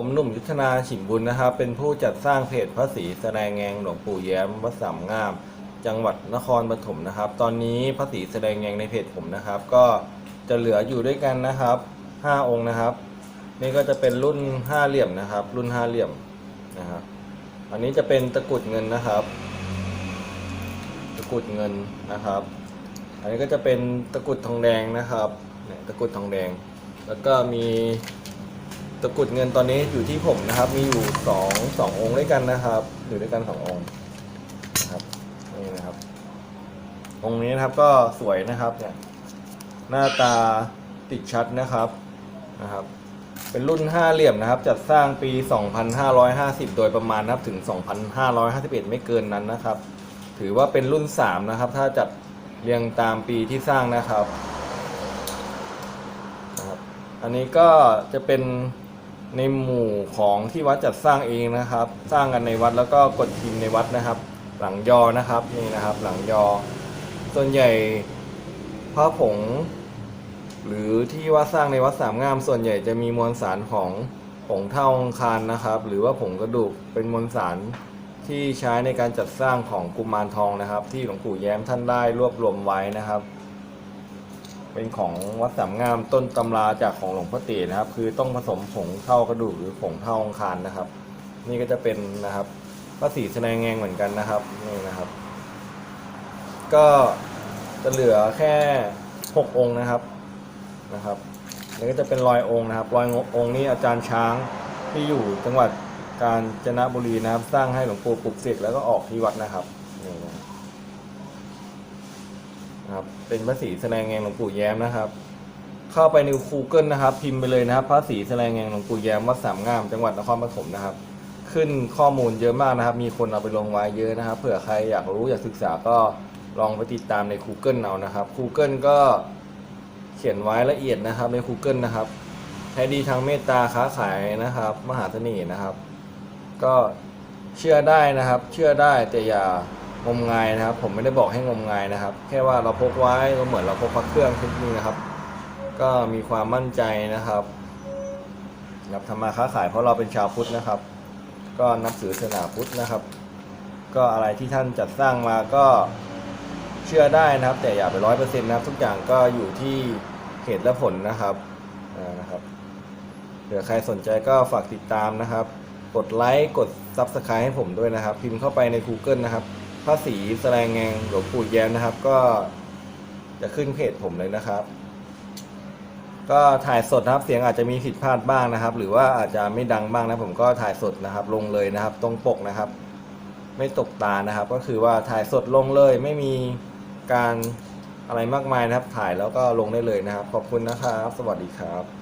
ผมหนุ่มยุทธนาฉิมบุญนะครับ เป็นผู้จัดสร้างเพจพระศรีแสดงแงงหลวงปู่แย้มวัดสามงาม จังหวัดนครปฐมนะครับ ตอนนี้พระศรีแสดงแงงในเพจผมนะครับ ก็จะเหลืออยู่ด้วยกันนะครับห้าองค์นะครับ นี่ก็จะเป็นรุ่นห้าเหลี่ยมนะครับ รุ่นห้าเหลี่ยมนะครับ อันนี้จะเป็นตะกรุดเงินนะครับ ตะกรุดเงินนะครับ อันนี้ก็จะเป็นตะกรุดทองแดงนะครับเนี่ยตะกรุดทองแดง แล้วก็มี ตะกรุดเงินตอนนี้อยู่ที่ผมนะครับ มีอยู่สองสององค์ด้วยกันนะครับ อยู่ด้วยกันสององค์นะครับนี่นะครับ องค์นี้นะครับก็สวยนะครับเนี่ยหน้าตาติดชัดนะครับนะครับ เป็นรุ่นห้าเหลี่ยมนะครับ จัดสร้างปี 2550 โดยประมาณนะครับถึง 2551 ไม่เกินนั้นนะครับ ถือว่าเป็นรุ่น 3 นะครับ ถ้าจัดเรียงตามปีที่สร้างนะครับนะครับอันนี้ก็จะเป็น ในหมู่ของที่วัดจัดสร้างเองนะครับ สร้างกันในวัดแล้วก็กดพิมพ์ในวัดนะครับ หลังยอนะครับนี่นะครับ หลังยอ ส่วนใหญ่พระผง หรือที่ว่าสร้างในวัดสามงาม ส่วนใหญ่จะมีมวลสารของผงเท่าองคารนะครับ หรือว่าผงกระดูกเป็นมวลสารที่ใช้ในการจัดสร้างของกุมารทองนะครับ ที่หลวงปู่แย้มท่านได้รวบรวมไว้นะครับ เป็นของวัดสามงามต้นตำราจากของหลวงพ่อเต๋นะครับ คือต้องผสมผงเท่ากระดูกหรือผงเท่าองคารนะครับ นี่ก็จะเป็นนะครับพระศรีแสดงแงงเหมือนกันนะครับนี่นะครับ ก็จะเหลือแค่หกองค์นะครับนะครับนี่ก็จะเป็นรอยองค์นะครับรอยองค์นี้อาจารย์ช้างที่อยู่จังหวัดกาญจนบุรีนะครับ สร้างให้หลวงปู่ปลุกเสกแล้วก็ออกที่วัดนะครับนี่นะ ครับ เป็นพระศรีแสดงแงงหลวงปู่แย้มนะครับ เข้าไปใน Google นะครับ พิมพ์ไปเลยนะครับ พระศรีแสดงแงงหลวงปู่แย้มวัดสามงามจังหวัดนครปฐมนะครับ ขึ้นข้อมูลเยอะมากนะครับ มีคนเอาไปลงไว้เยอะนะครับ เผื่อใครอยากรู้อยากศึกษาก็ลองไปติดตามใน Google เอานะครับ Google ก็เขียนไว้ละเอียดนะครับใน Google นะครับใช้ดีทางเมตตาค้าขายนะครับ มหาเสน่ห์นะครับ ก็เชื่อได้นะครับ เชื่อได้แต่อย่า งมงายนะครับ ผมไม่ได้บอกให้งมงายนะครับ แค่ว่าเราพกไว้ก็เหมือนเราพกพระเครื่องชุดนี้นะครับ ก็มีความมั่นใจนะครับนับทำมาค้าขายเพราะเราเป็นชาวพุทธนะครับ ก็นับถือศาสนาพุทธนะครับ ก็อะไรที่ท่านจัดสร้างมาก็เชื่อได้นะครับ แต่อย่าไปร้อยเปอร์เซ็นต์นะครับ ทุกอย่างก็อยู่ที่เหตุและผลนะครับนะครับเผื่อใครสนใจก็ฝากติดตามนะครับ กดไลค์กด Subscribe ให้ผมด้วยนะครับ พิมพ์เข้าไปใน Google นะครับ ระศรีแสดงแงงหลวงปู่แย้มนะครับ ก็จะขึ้นเพจผมเลยนะครับ ก็ถ่ายสดนะครับ เสียงอาจจะมีผิดพลาดบ้างนะครับ หรือว่าอาจจะไม่ดังบ้างนะผมก็ถ่ายสดนะครับ ลงเลยนะครับ ตรงปกนะครับ ไม่ตกตานะครับ ก็คือว่าถ่ายสดลงเลย ไม่มีการอะไรมากมายนะครับ ถ่ายแล้วก็ลงได้เลยนะครับ ขอบคุณนะครับ สวัสดีครับ